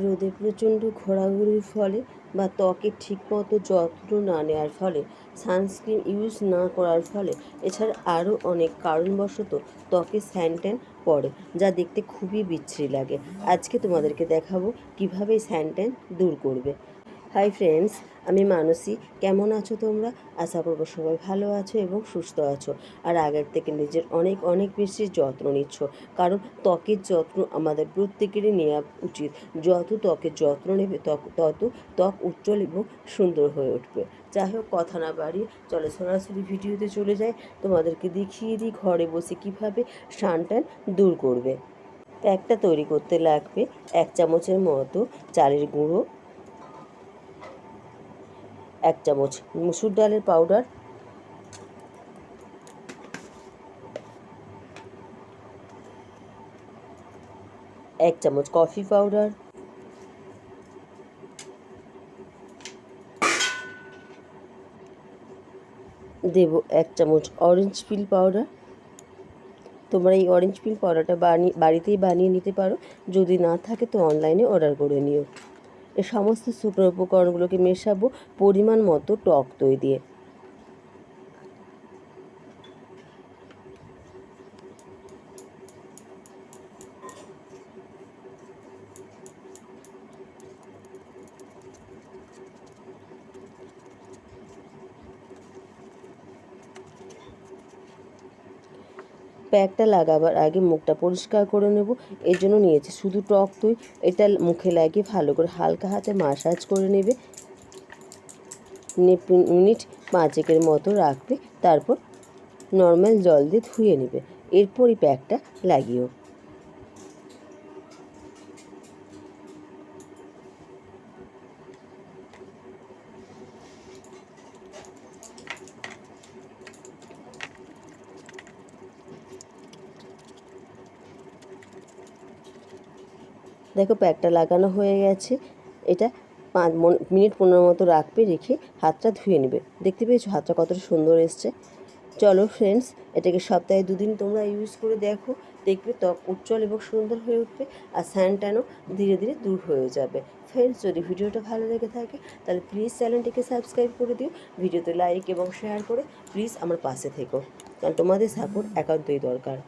রোদে প্রচণ্ড ঘোরাঘুরির ফলে বা ত্বকের ঠিকমতো যত্ন না নেওয়ার ফলে, সানস্ক্রিন ইউজ না করার ফলে এছাড়া আরও অনেক কারণবশত ত্বকে স্যান্টেন পড়ে, যা দেখতে খুবই বিচ্ছিরি লাগে। আজকে তোমাদেরকে দেখাবো কীভাবে স্যান্টেন দূর করবে। হাই ফ্রেন্ডস আমি মানসী। কেমন আছো তোমরা? আশা করব সবাই ভালো আছো এবং সুস্থ আছো। আর আগের থেকে নিজের অনেক অনেক বেশি যত্ন নিচ্ছ। কারণ ত্বকের যত্ন আমাদের প্রত্যেকেরই নেওয়া উচিত। যত ত্বকের যত্ন নেবে তত ত্বক উজ্জ্বল এবং সুন্দর হয়ে উঠবে। যাই হোক কথা না বাড়িয়ে চলো সরাসরি ভিডিওতে চলে যাই। তোমাদেরকে দেখিয়ে দিই ঘরে বসে কীভাবে টান দূর করবে। প্যাকটা তৈরি করতে লাগবে এক চামচের মতো চালের গুঁড়ো এক চামচ মুসুর ডালের পাউডার এক চামচ কফি পাউডার দেব এক চামচ অরেঞ্জ পিল পাউডার তোমরা এই অরেঞ্জ পিল পাউডারটা বানিয়ে, বাড়িতেই বানিয়ে নিতে পারো। যদি না থাকে তো অনলাইনে অর্ডার করে নিও। এই সমস্ত শুকনো উপকরণগুলোকে মেশাবো পরিমাণ মতো টক দই দিয়ে। প্যাকটা লাগাবার আগে মুখটা পরিষ্কার করে নেব। এর জন্য নিয়েছি শুধু টক তুই এটা মুখে লাগিয়ে ভালো করে হালকা হাতে মাসাজ করে নেবে। মিনিট পাঁচেকের মতো রাখবে। তারপর নর্মাল জল দিয়ে ধুয়ে নেবে। এরপরই প্যাকটা লাগিও দেখো প্যাকটা লাগানো হয়ে গেছে। এটা পাঁচ মিনিট পনেরো মতো রাখবে, রেখে হাতটা ধুয়ে নেবে। দেখতে পেয়েছ? হাতটা কতটা সুন্দর এসছে। চলো ফ্রেন্ডস এটাকে সপ্তাহে দুদিন তোমরা ইউজ করে দেখো। দেখবে ত্বক উজ্জ্বল এবং সুন্দর হয়ে উঠবে আর স্যানটানও ধীরে ধীরে দূর হয়ে যাবে। ফ্রেন্ডস যদি ভিডিওটা ভালো লেগে থাকে, তাহলে প্লিজ চ্যানেলটিকে সাবস্ক্রাইব করে দিও। ভিডিওতে লাইক এবং শেয়ার করে প্লিজ আমার পাশে থেকো। কারণ তোমাদের সাপোর্ট একান্তই দরকার।